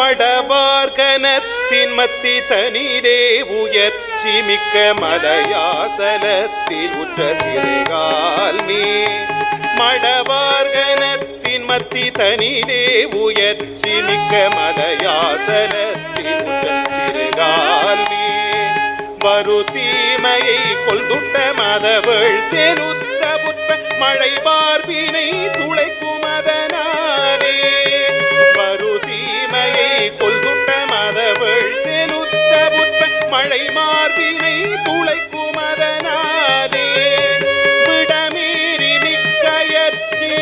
படபார்கனத்தின் மத்தி தனிலே உயர்ச்சி மிக்க மலையாசலத்தில் உற்ற சிறுகால் மேல் மடபார்கனத்தின் மத்தி தனிலே உயர்ச்சி மிக்க மலையாசலத்தில் உற்ற சிறுகால் மேல் வரு தீமையை கொள்துட்ட மதவள் செலுத்த புற்ப மழை பார்வினை மேலுத்த செலுத்த புற்ப மழை மார்பினை துளைக்கும் அதனாலே விடமீறி மிக்கயற்சி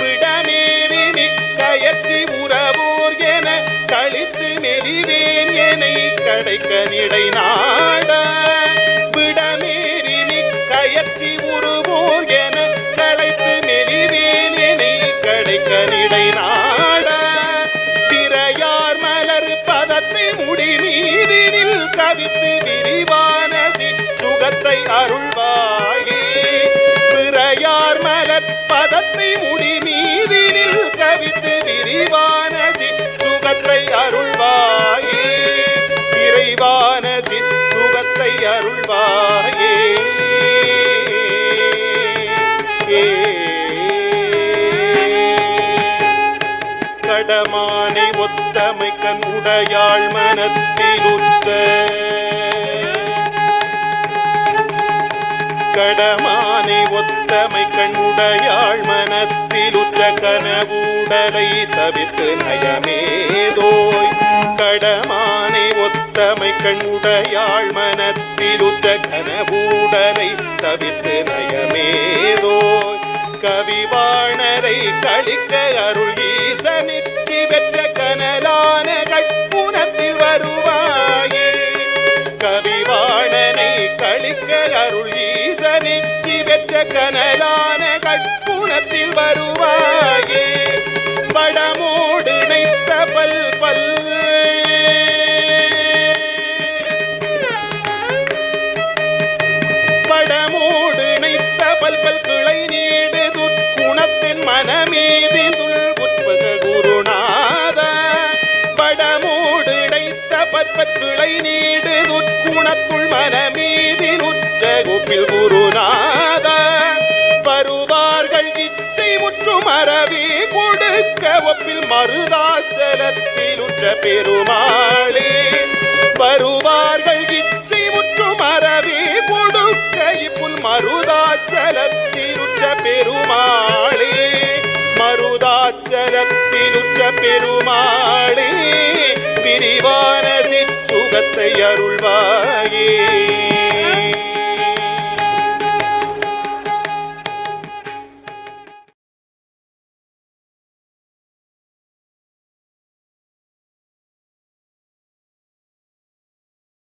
விடமீறி மிக்கயற்சி உறவோர் என கழித்து மெலிவேன் என கடைக்க நிடை. நாட விடமீறி மிக்கயற்சி உருவோர் அருள்வாயே பிறையார் மலர் பதத்தை முடி மீதினில் கவித்து விரிவான சி சுகத்தை அருள்வாயே. விரைவான சி சுகத்தை அருள்வாயே. கடமானை ஒத்தமை கண் உடையாள் மனத்தில் உற்ற கடமானை ஒத்தமை கண் உடையாள் மனத்தில் உற்ற கனவுடலை தவிர்த்து நயமேதோய். கடமானை ஒத்தமை கண் உடையாள் மனத்தில் உற்ற கனவுடலை தவிர்த்து நயமேதோய். கவிவாணரை கழிக்க அருள் கனலான கட்புணத்தில் வருவாயே. படமோடு நைத்த பல் பல். படமோடு நைத்த பல் பல் கிளை நீடு குணத்தின் மனமீதிந்துள் உட்பக குருநாத. படமோடு இடைத்த பற்பற் நீடு துட்குணத்துள் மனமீதின் உற்ற குப்பில் குரு இச்சை கொடுக்க ஒப்பில் மருதாச்சலத்தில் உற்ற பெருமாளே. வருவார்கள் இச்சை முற்று அறவே கொடுக்க இப்புல் மருதாச்சலத்தில் உற்ற பெருமாளே. மருதாச்சலத்தில் உற்ற பெருமாளே பிரிவான சிற்றுகத்தை அருள்வாயே.